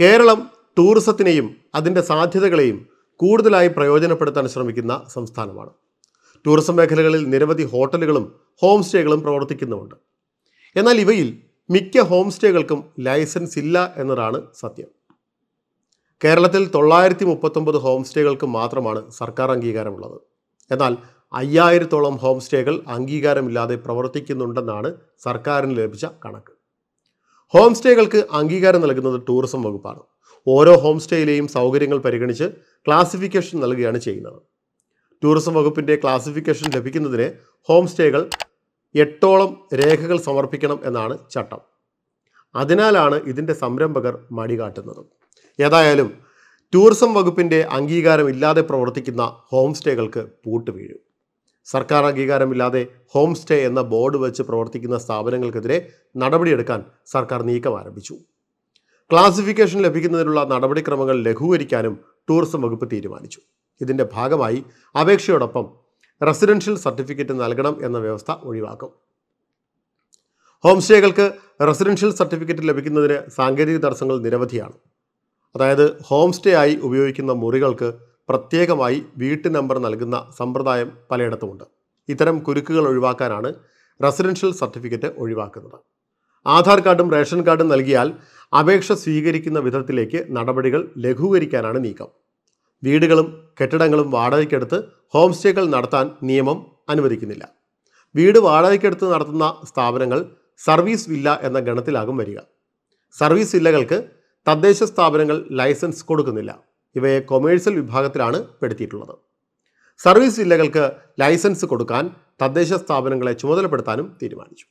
കേരളം ടൂറിസത്തിനെയും അതിന്റെ സാധ്യതകളെയും കൂടുതലായി പ്രയോജനപ്പെടുത്താൻ ശ്രമിക്കുന്ന സംസ്ഥാനമാണ്. ടൂറിസം മേഖലകളിൽ നിരവധി ഹോട്ടലുകളും ഹോം സ്റ്റേകളും പ്രവർത്തിക്കുന്നുമുണ്ട്. എന്നാൽ ഇവയിൽ മിക്ക ഹോം സ്റ്റേകൾക്കും ലൈസൻസ് ഇല്ല എന്നതാണ് സത്യം. കേരളത്തിൽ തൊള്ളായിരത്തി മുപ്പത്തൊമ്പത് ഹോം സ്റ്റേകൾക്ക് മാത്രമാണ് സർക്കാർ അംഗീകാരമുള്ളത്. എന്നാൽ അയ്യായിരത്തോളം ഹോം സ്റ്റേകൾ അംഗീകാരമില്ലാതെ പ്രവർത്തിക്കുന്നുണ്ടെന്നാണ് സർക്കാരിന് ലഭിച്ച കണക്ക്. ഹോം സ്റ്റേകൾക്ക് അംഗീകാരം നൽകുന്നത് ടൂറിസം വകുപ്പാണ്. ഓരോ ഹോം സ്റ്റേയിലെയും സൗകര്യങ്ങൾ പരിഗണിച്ച് ക്ലാസിഫിക്കേഷൻ നൽകുകയാണ് ചെയ്യുന്നത്. ടൂറിസം വകുപ്പിന്റെ ക്ലാസിഫിക്കേഷൻ ലഭിക്കുന്നതിന് ഹോം സ്റ്റേകൾ എട്ടോളം രേഖകൾ സമർപ്പിക്കണം എന്നാണ് ചട്ടം. അതിനാലാണ് ഇതിന്റെ സംരംഭകർ മടികാട്ടുന്നത്. ഏതായാലും ടൂറിസം വകുപ്പിന്റെ അംഗീകാരമില്ലാതെ പ്രവർത്തിക്കുന്ന ഹോം സ്റ്റേകൾക്ക് പൂട്ട് വീഴും സർക്കാർ അംഗീകാരമില്ലാതെ ഹോം സ്റ്റേ എന്ന ബോർഡ് വെച്ച് പ്രവർത്തിക്കുന്ന സ്ഥാപനങ്ങൾക്കെതിരെ നടപടിയെടുക്കാൻ സർക്കാർ നീക്കം ആരംഭിച്ചു. ക്ലാസിഫിക്കേഷൻ ലഭിക്കുന്നതിനുള്ള നടപടിക്രമങ്ങൾ ലഘൂകരിക്കാനും ടൂറിസം വകുപ്പ് തീരുമാനിച്ചു. ഇതിന്റെ ഭാഗമായി അപേക്ഷയോടൊപ്പം റെസിഡൻഷ്യൽ സർട്ടിഫിക്കറ്റ് നൽകണം എന്ന വ്യവസ്ഥ ഒഴിവാക്കും. ഹോം സ്റ്റേകൾക്ക് റെസിഡൻഷ്യൽ സർട്ടിഫിക്കറ്റ് ലഭിക്കുന്നതിന് സാങ്കേതിക തടസ്സങ്ങൾ നിരവധിയാണ്. അതായത് ഹോം സ്റ്റേ ആയി ഉപയോഗിക്കുന്ന മുറികൾക്ക് പ്രത്യേകമായി വീട്ടു നമ്പർ നൽകുന്ന സമ്പ്രദായം പലയിടത്തുമുണ്ട്. ഇത്തരം കുരുക്കുകൾ ഒഴിവാക്കാനാണ് റെസിഡൻഷ്യൽ സർട്ടിഫിക്കറ്റ് ഒഴിവാക്കുന്നത്. ആധാർ കാർഡും റേഷൻ കാർഡും നൽകിയാൽ അപേക്ഷ സ്വീകരിക്കുന്ന വിധത്തിലേക്ക് നടപടികൾ ലഘൂകരിക്കാനാണ് നീക്കം. വീടുകളും കെട്ടിടങ്ങളും വാടകയ്ക്കെടുത്ത് ഹോം സ്റ്റേകൾ നടത്താൻ നിയമം അനുവദിക്കുന്നില്ല. വീട് വാടകയ്ക്കെടുത്ത് നടത്തുന്ന സ്ഥാപനങ്ങൾ സർവീസ് വില്ല എന്ന ഗണത്തിലാകും വരിക. സർവീസ് വില്ലകൾക്ക് തദ്ദേശ സ്ഥാപനങ്ങൾ ലൈസൻസ് കൊടുക്കുന്നില്ല. ഇവയെ കൊമേഴ്സ്യൽ വിഭാഗത്തിലാണ് പെടുത്തിയിട്ടുള്ളത്. സർവീസ് ജില്ലകൾക്ക് ലൈസൻസ് കൊടുക്കാൻ തദ്ദേശ സ്ഥാപനങ്ങളെ ചുമതലപ്പെടുത്താനും തീരുമാനിച്ചു.